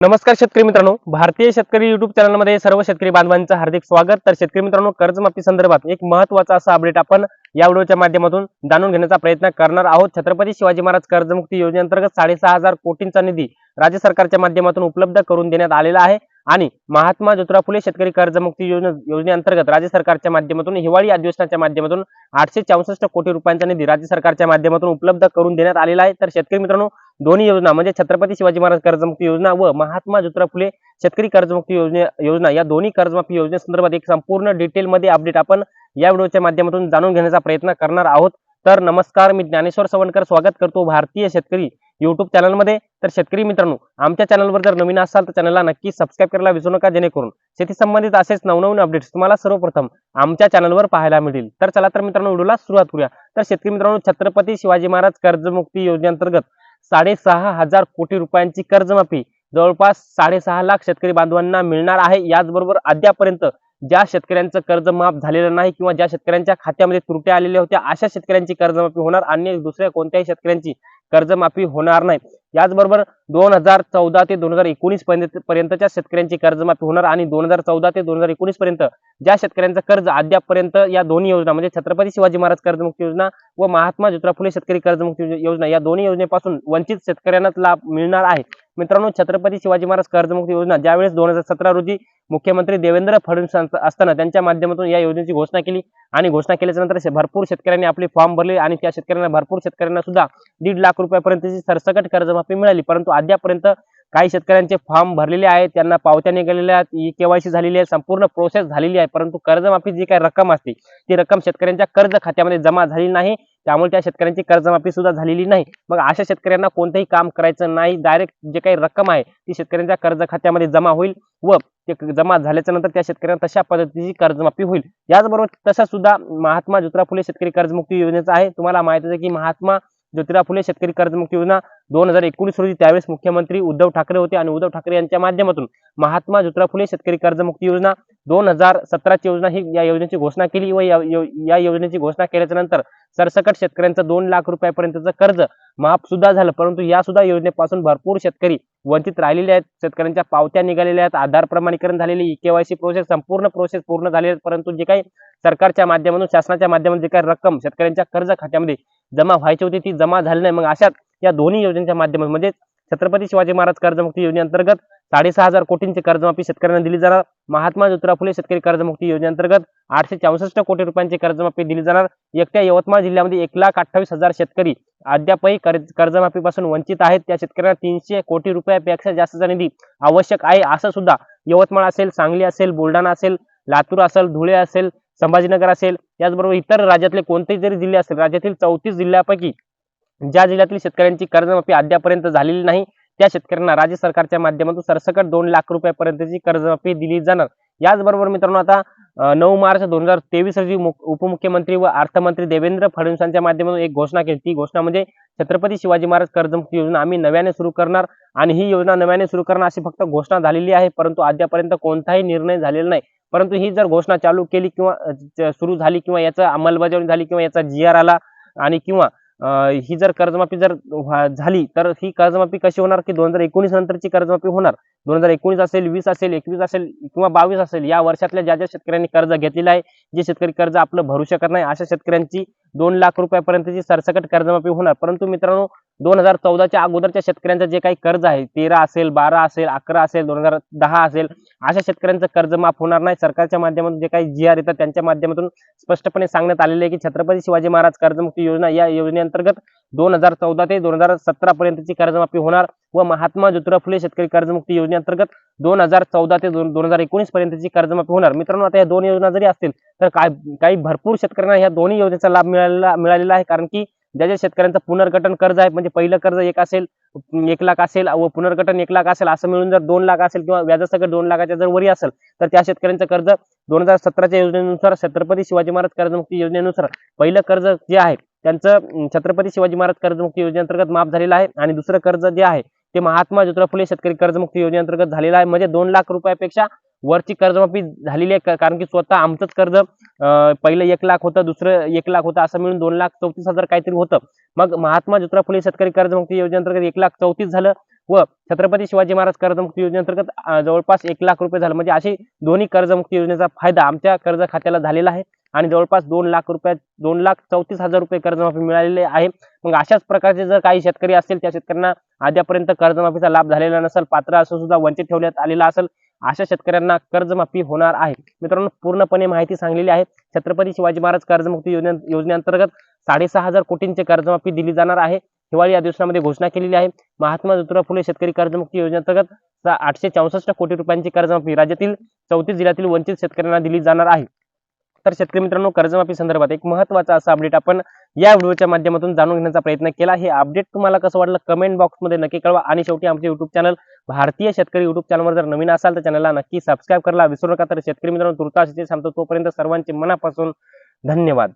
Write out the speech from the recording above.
नमस्कार शेतकरी मित्रांनो. भारतीय शेतकरी युट्यूब चॅनलमध्ये सर्व शेतकरी बांधवांचं हार्दिक स्वागत. तर शेतकरी मित्रांनो कर्जमाफी संदर्भात एक महत्त्वाचा असा अपडेट आपण या व्हिडिओच्या माध्यमातून जाणून घेण्याचा प्रयत्न करणार आहोत. छत्रपती शिवाजी महाराज कर्जमुक्ती योजनेअंतर्गत साडेसहा हजार कोटींचा निधी राज्य सरकारच्या माध्यमातून उपलब्ध करून देण्यात आलेला आहे. आणि महात्मा ज्योतिराव फुले शेतकरी कर्जमुक्ती योजना योजनेअंतर्गत राज्य सरकारच्या माध्यमातून हिवाळी अधिवेशनाच्या माध्यमातून आठशे चौसष्ट कोटी रुपयांचा निधी राज्य सरकारच्या माध्यमातून उपलब्ध करून देण्यात आलेला आहे. तर शेतकरी मित्रांनो दोन्ही योजना म्हणजे छत्रपती शिवाजी महाराज कर्जमुक्ती योजना व महात्मा ज्योतिराव फुले शेतकरी कर्जमुक्ती योजने योजना या दोन्ही कर्जमाफी योजनेसंदर्भात एक संपूर्ण डिटेलमध्ये अपडेट आपण या व्हिडिओच्या माध्यमातून जाणून घेण्याचा प्रयत्न करणार आहोत. तर नमस्कार मी ज्ञानेश्वर सवणकर स्वागत करतो भारतीय शेतकरी युट्यूब चॅनलमध्ये तर शेतकरी मित्रांनो आमच्या चॅनलवर जर नवीन असाल तर चॅनलला नक्की सबस्क्राईब करायला विसरू नका जेणेकरून शेती संबंधित असेच नवनवीन अपडेट्स तुम्हाला सर्वप्रथम आमच्या चॅनलवर पाहायला मिळतील. तर चला तर मित्रांनो व्हिडिओला सुरुवात करूया. तर शेतकरी मित्रांनो छत्रपती शिवाजी महाराज कर्जमुक्ती योजनेअंतर्गत साडेसहा हजार कोटी रुपयांची कर्जमाफी जवळपास साडेसहा लाख शेतकरी बांधवांना मिळणार आहे. याचबरोबर अद्यापर्यंत ज्या शेतकऱ्यांचं कर्ज माफ झालेलं नाही किंवा ज्या शेतकऱ्यांच्या खात्यामध्ये त्रुट्या आलेल्या होत्या अशा शेतकऱ्यांची कर्जमाफी होणार. आणि दुसऱ्या कोणत्याही शेतकऱ्यांची कर्जमाफी होणार नाही. याचबरोबर दोन हजार चौदा ते दोन हजार एकोणीस पर्यंत पर्यंतच्या शेतकऱ्यांची कर्जमाफी होणार आणि दोन हजार चौदा ते दोन हजार एकोणीस पर्यंत ज्या शेतकऱ्यांचं कर्ज अद्यापपर्यंत या दोन्ही योजना म्हणजे छत्रपती शिवाजी महाराज कर्जमुक्ती योजना व महात्मा ज्योतिराव फुले शेतकरी कर्जमुक्ती योजना या दोन्ही योजनेपासून वंचित शेतकऱ्यांनाच लाभ मिळणार आहे. मित्रांनो छत्रपती शिवाजी महाराज कर्जमुक्ती योजना ज्यावेळेस दोन हजार सतरा रोजी मुख्यमंत्री देवेंद्र फडणवीस असताना त्यांच्या माध्यमातून या योजनेची घोषणा केली आणि घोषणा केल्याच्यानंतर भरपूर शेतकऱ्यांनी आपले फॉर्म भरले आणि त्या शेतकऱ्यांना भरपूर शेतकऱ्यांना सुद्धा दीड लाख रुपयापर्यंतची सरसकट कर्जमाफी मिळाली. परंतु अद्यापर्यंत काही शेतकऱ्यांचे फॉर्म भरलेले आहेत त्यांना पावत्या निघालेल्या आहेत ई केवायसी झालेली आहे संपूर्ण प्रोसेस झालेली आहे परंतु कर्जमाफी जी काही रक्कम असते ती रक्कम शेतकऱ्यांच्या कर्ज खात्यामध्ये जमा झाली नाही. त्यामुळे त्या शेतकऱ्यांची कर्जमाफी सुद्धा झालेली नाही. मग अशा शेतकऱ्यांना कोणतंही काम करायचं नाही. डायरेक्ट जे काही रक्कम आहे ती शेतकऱ्यांच्या कर्ज खात्यामध्ये जमा होईल व ते जमा झाल्याच्यानंतर त्या शेतकऱ्यांना तशा पद्धतीची कर्जमाफी होईल. याचबरोबर तसा सुद्धा महात्मा ज्योतिराव फुले शेतकरी कर्जमुक्ती योजनेचा आहे. तुम्हाला माहिती आहे की महात्मा ज्योतिराव फुले शेतकरी कर्जमुक्ती योजना दोन हजार एकोणीस रोजी त्यावेळेस मुख्यमंत्री उद्धव ठाकरे होते आणि उद्धव ठाकरे यांच्या माध्यमातून महात्मा ज्योतिराव फुले शेतकरी कर्जमुक्ती योजना दोन हजार सतराची योजना ही या योजनेची घोषणा केली व या योजनेची घोषणा केल्याच्यानंतर सरसकट शेतकऱ्यांचं दोन लाख रुपयापर्यंतचं कर्ज माफ सुद्धा झालं. परंतु या सुद्धा योजनेपासून भरपूर शेतकरी वंचित राहिलेले आहेत. शेतकऱ्यांच्या पावत्या निघालेल्या आहेत. आधार प्रमाणीकरण झालेली केवायसी प्रोसेस संपूर्ण प्रोसेस पूर्ण झालेली आहे परंतु जे काही सरकारच्या माध्यमातून शासनाच्या माध्यमातून जे काही रक्कम शेतकऱ्यांच्या कर्ज खात्यामध्ये जमा व्हायची होती ती जमा झाली नाही. मग अशात या दोन्ही योजनेच्या माध्यमातून म्हणजे छत्रपती शिवाजी महाराज कर्जमुक्ती योजनेअंतर्गत साडेसहा हजार कोटींची कर्जमाफी शेतकऱ्यांना दिली जाणार. महात्मा ज्योतिराव फुले शेतकरी कर्जमुक्ती योजनेअंतर्गत आठशे चौसष्ट कोटी रुपयांची कर्जमाफी दिली जाणार. एकट्या यवतमाळ जिल्ह्यामध्ये एक लाख अठ्ठावीस हजार शेतकरी अद्यापही कर्जमाफीपासून वंचित आहेत. त्या शेतकऱ्यांना तीनशे कोटी रुपयापेक्षा जास्तचा निधी आवश्यक आहे असं सुद्धा यवतमाळ असेल सांगली असेल बुलढाणा असेल लातूर असेल धुळे असेल संभाजीनगर असेल याचबरोबर इतर राज्यातले कोणतेही जरी जिल्हे असेल राज्यातील चौतीस जिल्ह्यापैकी ज्या जिल्ह्यातील शेतकऱ्यांची कर्जमाफी अद्यापर्यंत झालेली नाही त्या शेतकऱ्यांना राज्य सरकारच्या माध्यमातून सरसकट दोन लाख रुपयापर्यंतची कर्जमाफी दिली जाणार. याचबरोबर मित्रांनो आता नऊ मार्च दोन हजार तेवीस रोजी उपमुख्यमंत्री व अर्थमंत्री देवेंद्र फडणवीसांच्या माध्यमातून एक घोषणा केली. ती घोषणा म्हणजे छत्रपती शिवाजी महाराज कर्जमुक्ती योजना आम्ही नव्याने सुरू करणार आणि ही योजना नव्याने सुरू करणार अशी फक्त घोषणा झालेली आहे. परंतु अद्यापर्यंत कोणताही निर्णय झालेला नाही. परंतु ही जर घोषणा चालू केली किंवा सुरू झाली किंवा याचं अंमलबजावणी झाली किंवा याचा जी आर आला आणि किंवा ही जर कर्जमाफी जर झाली तर ही कर्जमाफी कशी होणार की दोन हजार एकोणीस नंतरची कर्जमाफी होणार? दोन हजार एकोणीस असेल वीस असेल एकवीस असेल किंवा बावीस असेल या वर्षातल्या ज्या ज्या शेतकऱ्यांनी कर्ज घेतलेलं आहे जे शेतकरी कर्ज आपलं भरू शकत नाही अशा शेतकऱ्यांची दोन लाख रुपयापर्यंतची सरसकट कर्जमाफी होणार. परंतु मित्रांनो दोन हजार चौदाच्या अगोदरच्या शेतकऱ्यांचं जे काही कर्ज आहे तेरा असेल बारा असेल अकरा असेल दोन हजार दहा असेल अशा शेतकऱ्यांचं कर्ज माफ होणार नाही. सरकारच्या माध्यमातून जे काही जी आर येतात त्यांच्या माध्यमातून स्पष्टपणे सांगण्यात आलेले आहे की छत्रपती शिवाजी महाराज कर्जमुक्ती योजना या योजनेअंतर्गत दोन हजार चौदा ते दोन हजार सतरा पर्यंतची कर्जमाफी होणार व महात्मा ज्योतिराव फुले शेतकरी कर्जमुक्ती योजनेअंतर्गत दोन हजार चौदा ते दोन दोन हजार एकोणीस पर्यंतची कर्जमाफी होणार. मित्रांनो आता या दोन योजना जरी असतील तर काय काही भरपूर शेतकऱ्यांना या दोन्ही योजनेचा लाभ मिळालेला मिळालेला आहे. कारण की ज्या ज्या शेतकऱ्यांचं पुनर्गठन कर्ज आहे म्हणजे पहिलं कर्ज एक असेल एक लाख असेल व पुनर्गठन एक लाख असेल असं मिळून जर दोन लाख असेल किंवा व्याजासकट दोन लाखाच्या जर वरी असेल तर त्या शेतकऱ्यांचं कर्ज दोन हजार सतराच्या योजनेनुसार छत्रपती शिवाजी महाराज कर्जमुक्ती योजनेनुसार पहिलं कर्ज जे आहे त्यांचं छत्रपती शिवाजी महाराज कर्जमुक्ती योजनेअंतर्गत माफ झालेलं आहे. आणि दुसरं कर्ज जे आहे ते महात्मा ज्योतिराव फुले शेतकरी कर्जमुक्ती योजनेअंतर्गत झालेलं आहे. म्हणजे दोन लाख रुपयापेक्षा वरची कर्जमाफी झालेली आहे कारण की स्वतः आमचंच कर्ज पहिलं एक लाख होतं दुसरं एक लाख होतं असं मिळून दोन लाख चौतीस हजार काहीतरी होतं. मग महात्मा ज्योतिराव फुले शेतकरी कर्जमुक्ती योजनेअंतर्गत एक लाख चौतीस झालं व छत्रपती शिवाजी महाराज कर्जमुक्ती योजनेअंतर्गत जवळपास एक लाख रुपये झालं. म्हणजे अशी दोन्ही कर्जमुक्ती योजनेचा फायदा आमच्या कर्ज खात्याला झालेला आहे आणि जवळपास दोन लाख रुपयात दोन लाख चौतीस हजार रुपये कर्जमाफी मिळालेले आहे. मग अशाच प्रकारचे जर काही शेतकरी असतील त्या शेतकऱ्यांना आद्यापर्यंत कर्जमाफीचा लाभ झालेला नसेल पात्र असं सुद्धा वंचित ठेवण्यात आलेला असेल अशा शेतकऱ्यांना कर्जमाफी होणार आहे. मित्रांनो पूर्णपणे माहिती सांगलेली आहे. छत्रपती शिवाजी महाराज कर्जमुक्ती योजने योजनेअंतर्गत साडेसहा हजार कोटींची कर्जमाफी दिली जाणार आहे. हिवाळी अधिवेशनामध्ये घोषणा केलेली आहे. महात्मा ज्योतिराव फुले शेतकरी कर्जमुक्ती योजनेअंतर्गत आठशे चौसष्ट कोटी रुपयांची कर्जमाफी राज्यातील चौतीस जिल्ह्यातील वंचित शेतकऱ्यांना दिली जाणार आहे. तर शेतकरी मित्रांनो कर्जमाफी संदर्भात एक महत्त्वाचा असा अपडेट आपण या व्हिडिओच्या माध्यमातून जाणून घेण्याचा प्रयत्न केला हे अपडेट तुम्हाला कसं वाटलं? कमेंट बॉक्समध्ये नक्की कळवा. आणि शेवटी आमचे युट्यूब चॅनल भारतीय शेतकरी युट्यूब चॅनलवर जर नवीन असाल तर चॅनलला नक्की सबस्क्राईब करायला विसरू नका. तर शेतकरी मित्रांनो तुर्तास इथे सांगतो तोपर्यंत सर्वांचे मनापासून धन्यवाद.